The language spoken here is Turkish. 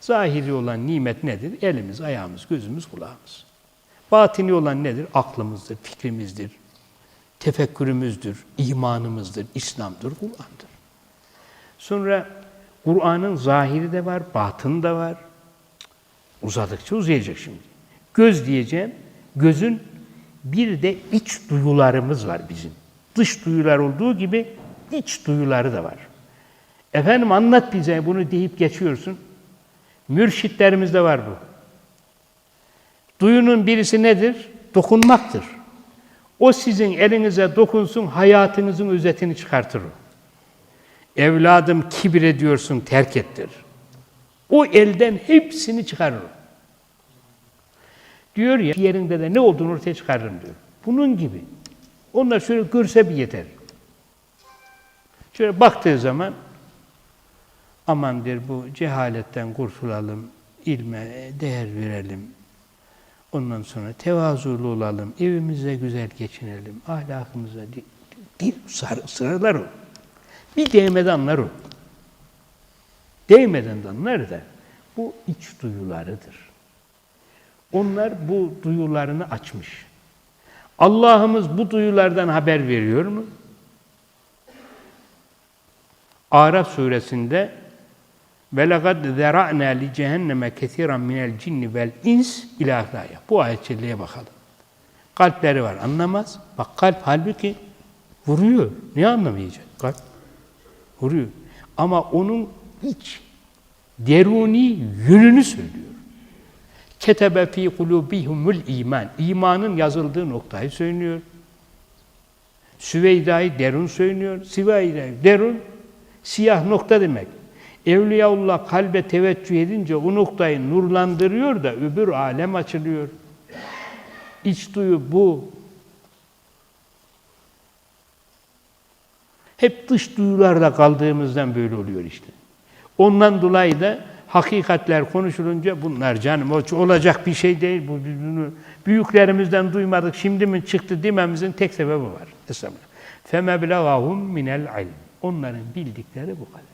Zahiri olan nimet nedir? Elimiz, ayağımız, gözümüz, kulağımız. Batini olan nedir? Aklımızdır, fikrimizdir, tefekkürümüzdür, imanımızdır, İslam'dır, Kur'an'dır. Sonra Kur'an'ın zahiri de var, batını da var. Uzadıkça uzayacak şimdi. Göz diyeceğim, gözün bir de iç duyularımız var bizim. Dış duyular olduğu gibi iç duyuları da var. Efendim anlat bize bunu deyip geçiyorsun. Mürşitlerimizde var bu. Duyunun birisi nedir? Dokunmaktır. O sizin elinize dokunsun, hayatınızın özetini çıkartır. Evladım kibir ediyorsun, terk ettir. O elden hepsini çıkarır. Diyor ya, yerinde de ne olduğunu ortaya çıkarırım diyor. Bunun gibi. Onlar şöyle görse bir yeter. Şöyle baktığı zaman aman der bu cehaletten kurtulalım, ilme değer verelim. Ondan sonra tevazulu olalım, evimize güzel geçinelim, ahlakımıza bir sıralar o. Bir değmeden anlar o. Değmeden de anlar da bu iç duyularıdır. Onlar bu duyularını açmış. Allah'ımız bu duyulardan haber veriyor mu? Araf suresinde ve lekad zera'na li cehenneme kesiran minel cinni vel ins ila ahlaya. Bu ayetçiliğe bakalım. Kalpleri var anlamaz. Bak kalp halbuki vuruyor. Niye anlamayacak? Kalp vuruyor. Ama onun iç deruni yönünü söylüyor. Ketebe fi kulubihumul iman. İmanın yazıldığı noktayı söylüyor. Süveyda'yı derun söylüyor. Süveyda'yı derun siyah nokta demek. Evliyaullah kalbe teveccüh edince o noktayı nurlandırıyor da öbür alem açılıyor. İç duyu bu. Hep dış duyularla kaldığımızdan böyle oluyor işte. Ondan dolayı da hakikatler konuşulunca bunlar canım olacak bir şey değil. Bu bunu büyüklerimizden duymadık. Şimdi mi çıktı dememizin tek sebebi var. Estağfurullah. Femeblagahum minel ilm. Onların bildikleri bu kadar.